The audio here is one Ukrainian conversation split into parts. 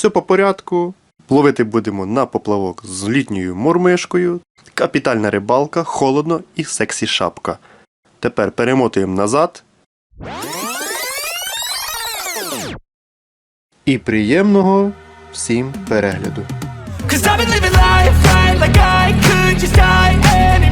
Все по порядку. Ловити будемо на поплавок з літньою мормишкою. Капітальна рибалка, холодно і сексі шапка. Тепер перемотуємо назад. І приємного всім перегляду. I could just die any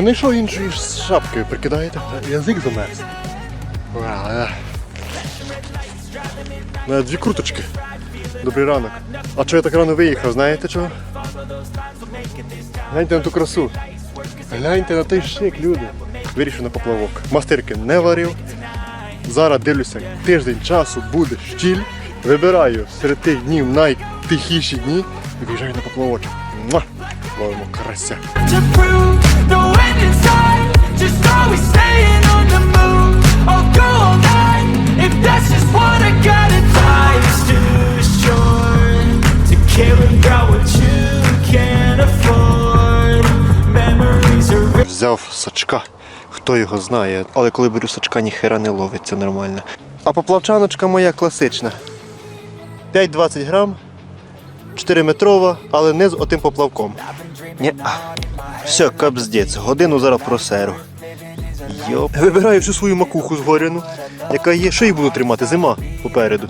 Не знайшов іншої шапки, прикидаєте? Язик замерз. На дві круточки. Добрий ранок. А чого я так рано виїхав, знаєте чого? Гляньте на ту красу. Гляньте на той шик, люди. Вирішив на поплавок. Мастирки не варив. Зараз дивлюся, тиждень часу буде щіль. Вибираю серед тих днів найтихіші дні і виїжджаю на поплавочок. Ловимо карася. Взяв сачка, хто його знає, але коли беру сачка, ніхера не ловиться нормально. А поплавчаночка моя класична. 5-20 грам, 4 метрова, але не з отим поплавком. Ні. Все, капздець, годину зараз просеру. Йоп. Вибираю всю свою макуху згоряну, яка є, що її буду тримати, зима попереду.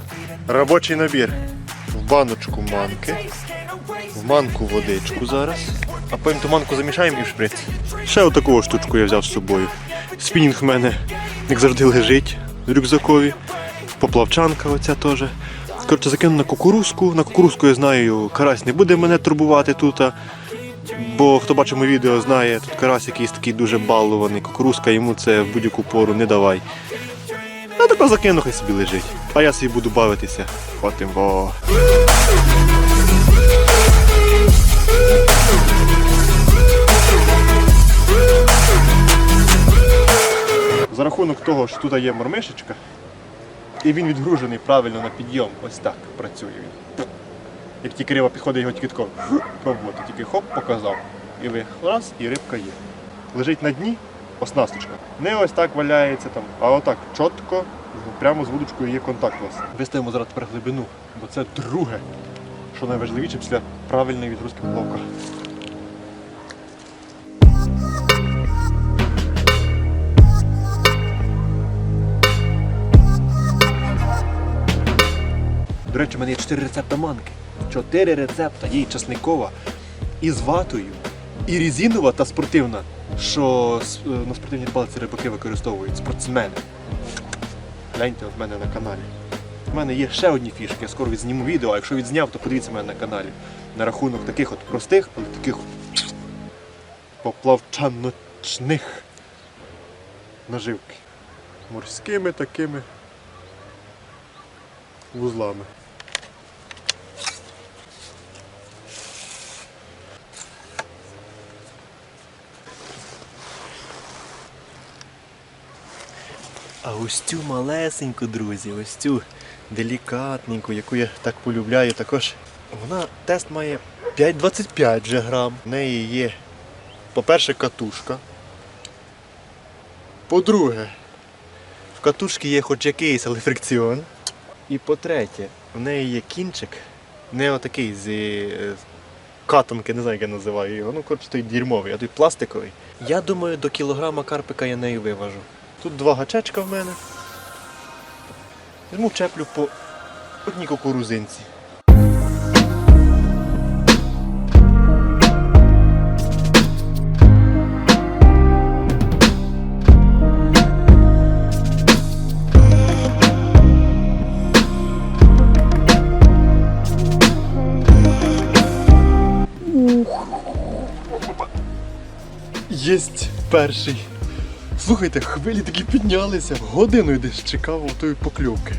Робочий набір. В баночку манки. В манку водичку зараз. А потім ту манку замішаємо і в шприц. Ще отаку штучку я взяв з собою. Спінінг в мене, як завжди, лежить в рюкзакові. Поплавчанка оця теж. Коротше, закину на кукурузку. На кукурузку я знаю, карась не буде мене турбувати тут. Бо хто бачив моє відео, знає, тут карась якийсь такий дуже балований. Кукурузка йому це в будь-яку пору не давай. А тако закину, хай собі лежить. А я собі буду бавитися. Потім во. За рахунок того, що тут є мормишечка, і він відгружений правильно на підйом, ось так працює він. Як тільки риба підходить, його тільки тако пробувати, тільки хоп, показав. І ви раз, і рибка є. Лежить на дні оснасточка. Не ось так валяється там, а отак чітко, прямо з вудочкою є контакт у вас. Виставимо зараз тепер глибину, бо це друге, що найважливіше після правильної відгрузки поплавка. До речі, у мене є 4 рецепта манки. 4 рецепта. Є і часникова, і ватою, і резинова та спортивна, що е, на спортивній рибалці рибаки використовують спортсмени. Гляньте от мене на каналі. У мене є ще одні фішки, я скоро відзніму відео, а якщо відзняв, то подивіться мене на каналі. На рахунок таких от простих, але таких поплавчаночних наживки. Морськими такими вузлами. А ось цю малесеньку, друзі, ось цю делікатненьку, яку я так полюбляю, також вона тест має 5,25 вже грам. В неї є, по-перше, катушка. По-друге, в катушці є хоч якийсь, але фрикціон. І по-третє, в неї є кінчик, не отакий з е, катанки, не знаю, як я називаю його. Ну, коротше, той дерьмовий, а той пластиковий. Я думаю, до кілограма карпика я нею виважу. Тут два гачечка в мене. Візьму чеплю по одній кукурузинці. Єсть перший. Слухайте, хвилі такі піднялися. Годину десь чекав тої покльовки.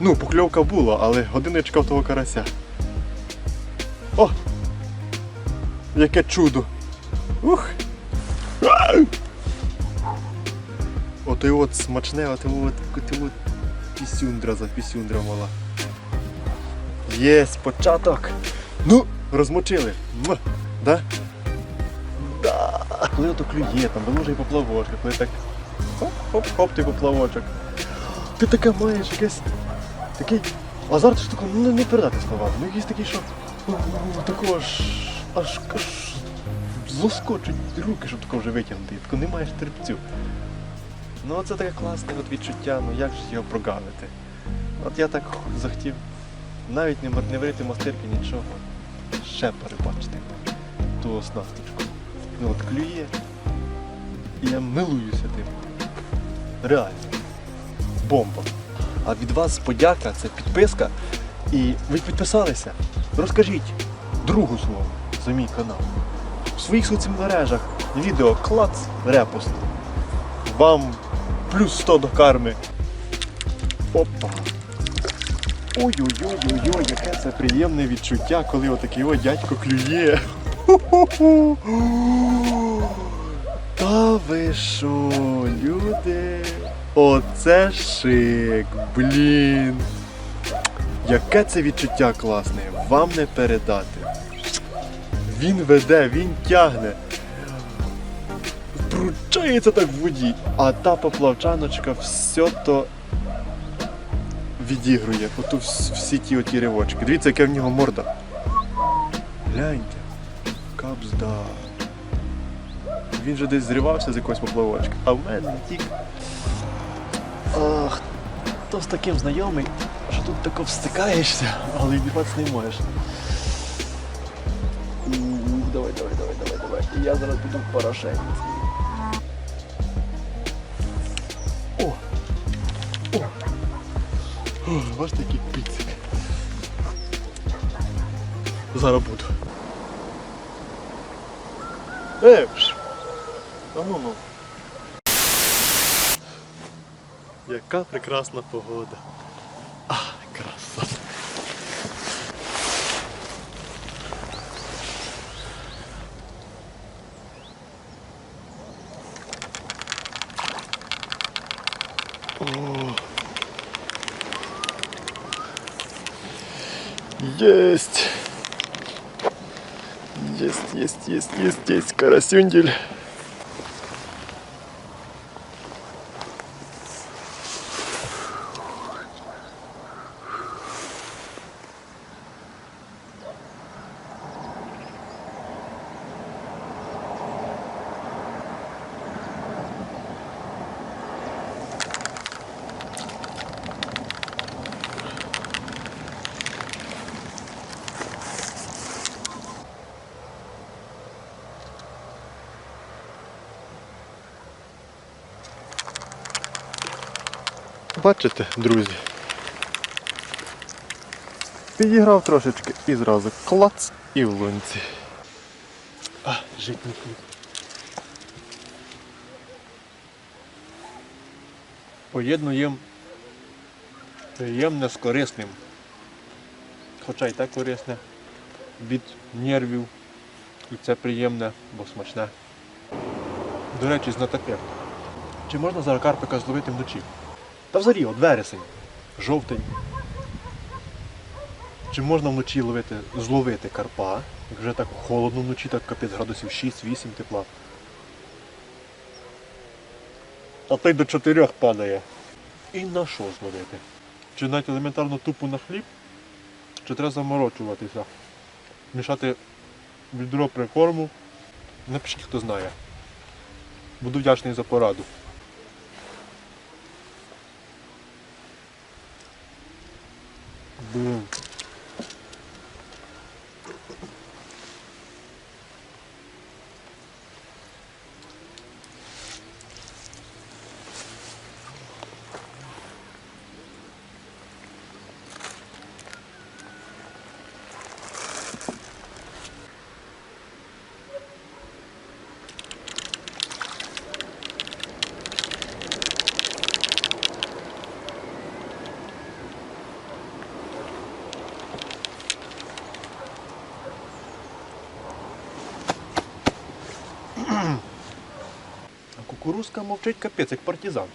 Ну, покльовка була, але годину я чекав того карася. О! Яке чудо! Ух! Ото от смачне, от пісюндра за пісюндра мала. Єсть, початок. Ну, розмочили. Муа. Да? Коли ото клює, там давно вже і поплавочка, коли так хоп-хоп-хоп, ти поплавочок. Ти таке маєш якесь такий азарт, що тако, ну не передати словами. Ну якийсь такий, що такого аж аж аж злоскочуть руки, щоб такого вже витягнути. Тако не маєш терпцю. Ну це таке класне от відчуття, ну як ж його прогавити. От я так захотів навіть не, не мастирки нічого. Ще перебачити ту оснасточку. От клює. І я милуюся тим. Реально. Бомба. А від вас подяка, це підписка. І ви підписалися. Розкажіть другу свого за мій канал. В своїх соцмережах відео клац, репост. Вам плюс 100 до карми. Опа. Ой-ой-ой-ой-ой, яке це приємне відчуття, коли отакий о дядько клює. Та ви що, люди? Оце шик, блін. Яке це відчуття класне, вам не передати. Він веде, він тягне. Пручається так в воді. А та поплавчаночка все то відігрує. Вс- всі ті оті ривочки. Дивіться, яка в нього морда. Гляньте. Капзда. Він же десь зривався з якоїсь поплавочки, а в мене тік. Ах, то з таким знайомий, що тут тако встикаєшся, але й діватися не можеш. Давай, давай, давай, давай, давай. І я зараз буду порошенець. О! О! О, Бачите, який пицик. Зараз буду. Е. А ну ну. Яка прекрасна погода. А, краса. О. Есть. Есть, есть, есть, есть, есть карасюндель. Бачите, друзі? Підіграв трошечки і зразу клац і в лунці. А, житній хліб. Поєднуємо приємне з корисним. Хоча й так корисне. Від нервів. І це приємне, бо смачне. До речі, знатоки. Чи можна зараз карпика зловити вночі? Та взагалі, от вересень, жовтень. Чи можна вночі ловити, зловити карпа, як вже так холодно вночі, так капець градусів 6-8 тепла. А той до 4 падає. І на що зловити? Чи навіть елементарно тупо на хліб, чи треба заморочуватися? Мішати відро прикорму. Напишіть, хто знає. Буду вдячний за пораду. boom. Кукурузка мовчить капець, як партизан.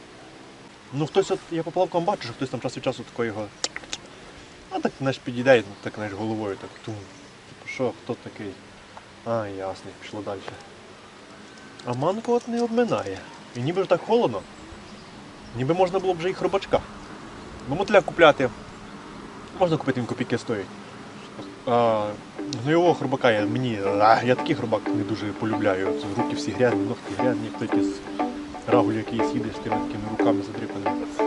Ну хтось от, я поплавком бачу, що хтось там час від часу такого його. А так знаєш, підійде, так знаєш, головою так тум. Типу, що, хто такий? А, ясно, пішло далі. А манко от не обминає. І ніби ж так холодно. Ніби можна було б вже і хробачка. Бо мотиля купляти. Можна купити він копійки стоїть. А, гнойового хробака я мені. Я такий хробак не дуже полюбляю. Руки всі грязні, ногті грязні, як той якийсь рагуль, який їдеш з тими такими руками задрипаними.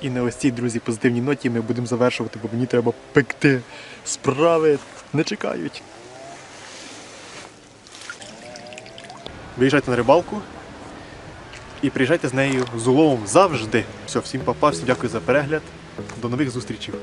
І на ось цій, друзі, позитивній ноті ми будемо завершувати, бо мені треба пекти. Справи не чекають. Виїжджайте на рибалку і приїжджайте з нею з уловом завжди. Все, всім папа, всім дякую за перегляд. До нових зустрічей.